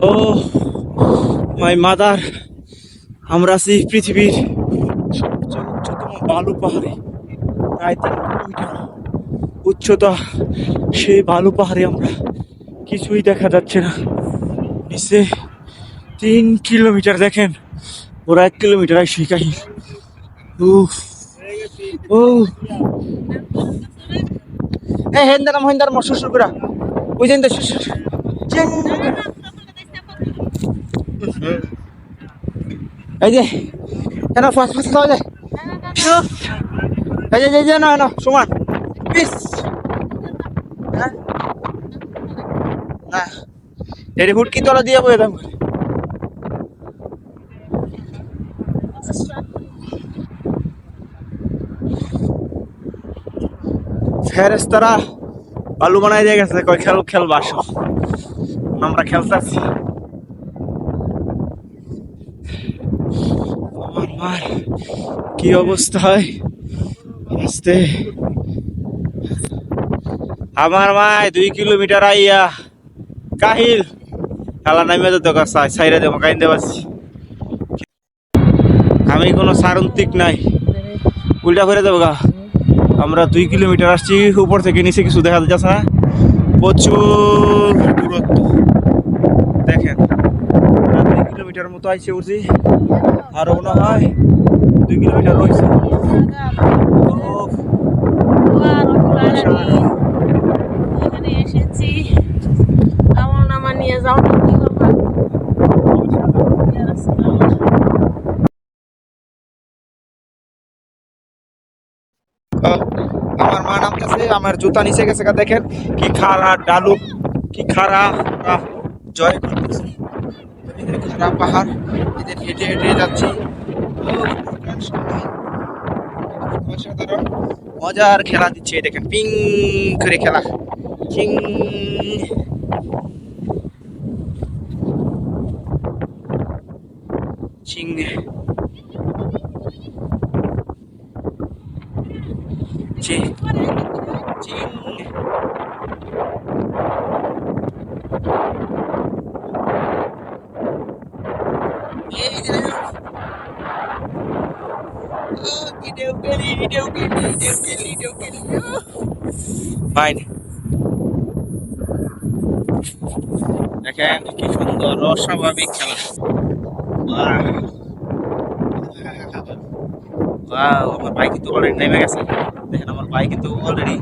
O my mother আমরা আছি পৃথিবীর সবচেয়ে উচ্চতম বালু পাহাড়ে। প্রায় কিলোমিটার উচ্চতা। সেই বালু পাহাড়ে আমরা কিছুই দেখা যাচ্ছে না। নিচে তিন কিলোমিটার দেখেন, ওরা এক কিলোমিটার সেই কাহিনী। উফ, ও। এ হেন্দারাম হেন্দারাম শ্বশুর করা ওই যে এই যে কেন ফাঁস ফাঁস, খাওয়া যায়। এই যে যে না সমান। পিস। না। এর হুটকি তলা দিয়ে বয়ে দাম ফেরেস্তারা বালু বানাই দিয়ে গেছে, কয় খেল খেলবা আসো আমরা খেলতেছি। আমার কি অবস্থা হয়? আসতে। আমার মায় দুই কিলোমিটার আইয়া। কাহিল। খেলা নামে তো কাছে সাইরা দেবো কাইন দেবাছি আমি কোনো সারন্তিক নাই। উল্টা করে দেবো গা। আমরা দুই কিলোমিটার আসছি, উপর থেকে নিচে কিছু দেখা যাচ্ছে না। প্রচুর দূরত্ব। দেখেন। কিলোমিটার মতো আইসে উঠছি আরও মনে হয় দুই কিলোমিটার রয়েছে আমার মা নামতেছে আমার জুতা নিচে গেছে দেখেন কি খারা ডালু কি খারা জয় করতেছে। এদের খারা পাহাড়, এদের হেঁটে হেঁটে যাচ্ছি। মজার খেলা দিচ্ছে দেখেন, পিং করে খেলা। চিং। চিং। চিং। চিং এই যে দেখেন। দেখেন কি সুন্দর, অস্বাভাবিক খেলা। আমার বাইক কিন্তু অলরেডি নেমে গেছে। দেখেন, আমার বাইক কিন্তু অলরেডি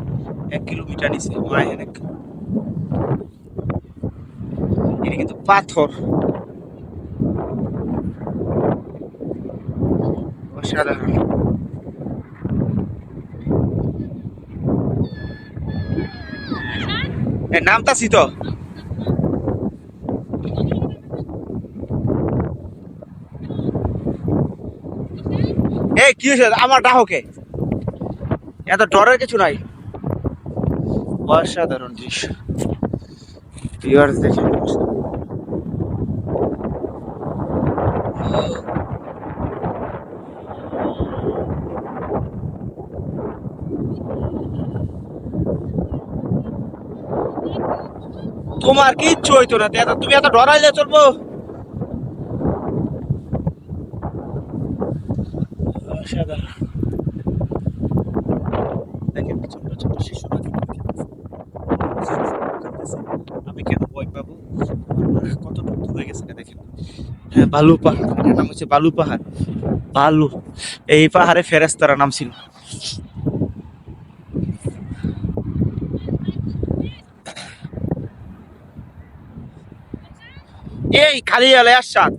এক কিলোমিটার নিচে মায় অনেক। এটা কিন্তু পাথর। অসাধারণ এ নামতাছি তো এই কি হয়েছে আমার ডাহকে এত ডরের কিছু নাই। অসাধারণ দৃশ্য। ভিউয়ার্স তোমার কিচ্ছু হইতো না? এত তুমি এত ডরাইলে চলবো দেখেন দূর হয়ে গেছে দেখেন। হ্যাঁ বালু পাহাড় নাম হচ্ছে বালু পাহাড়। বালু, এই পাহাড়ে ফেরেস্তারা নাম ছিল। এই খালি এলে আসাদ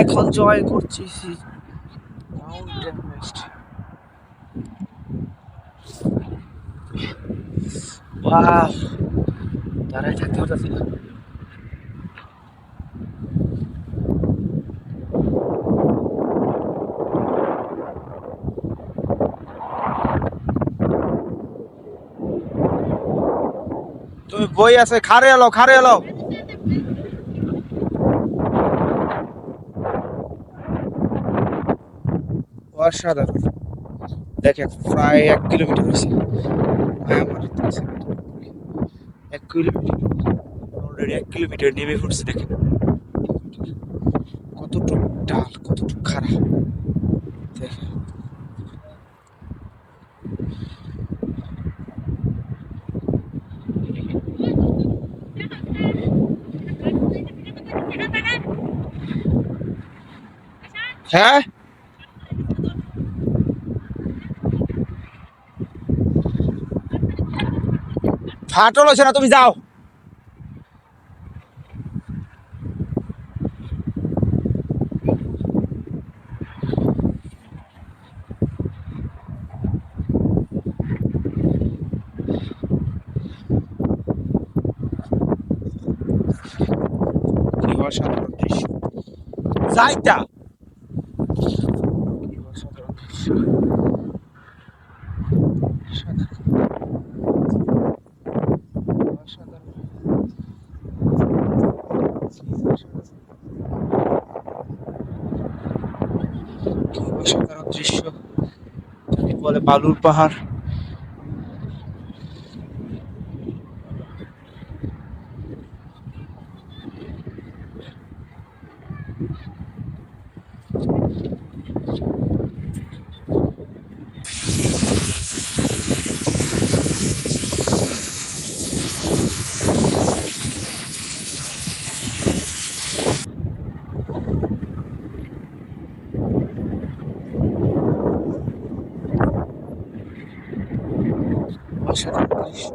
এখন জয় করছি দাঁড়ায় থাকতে তুমি বই আছে খারে এলো খারে এলো। অসাধারণ। দেখেন, প্রায় এক কিলোমিটার হয়েছে। কিলোমিটার এক কিলোমিটার নেমে পড়ছে দেখেন। কতটুক ডাল কতটুক খারাপ দেখেন। হ্যাঁ? ফাটল হচ্ছে না তুমি যাও। অসাধারণ দৃশ্য। অসাধারণ দৃশ্য অসাধারণ অসাধারণ কি অসাধারণ দৃশ্য। যাকে বলে বালুর পাহাড় অসাধারণ দৃশ্য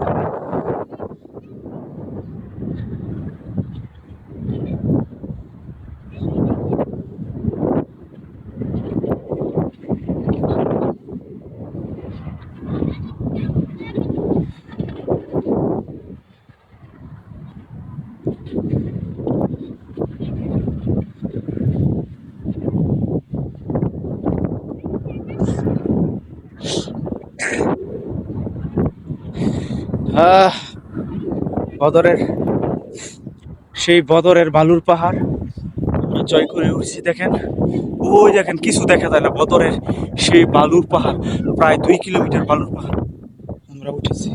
আহ, বদরের, সেই বদরের বালুর পাহাড়। জয় করে উঠছি, দেখেন। ওই দেখেন, কিছু দেখা যায় না, বদরের সেই বালুর পাহাড়, প্রায় দুই কিলোমিটার বালুর পাহাড়। আমরা উঠেছি।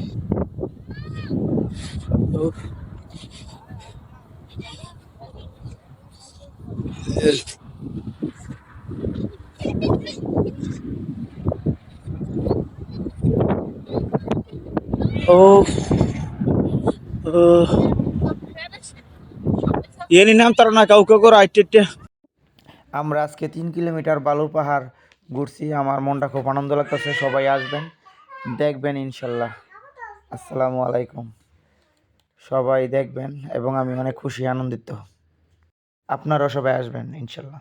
এনি নাম তার না, কাউকে আমরা আজকে তিন কিলোমিটার বালুর পাহাড় ঘুরছি, আমার মনটা খুব আনন্দ লাগতেছে, সবাই আসবেন, দেখবেন ইনশাল্লাহ। আসসালামু আলাইকুম। সবাই দেখবেন এবং আমি অনেক খুশি, আনন্দিত। আপনারাও সবাই আসবেন ইনশাল্লাহ।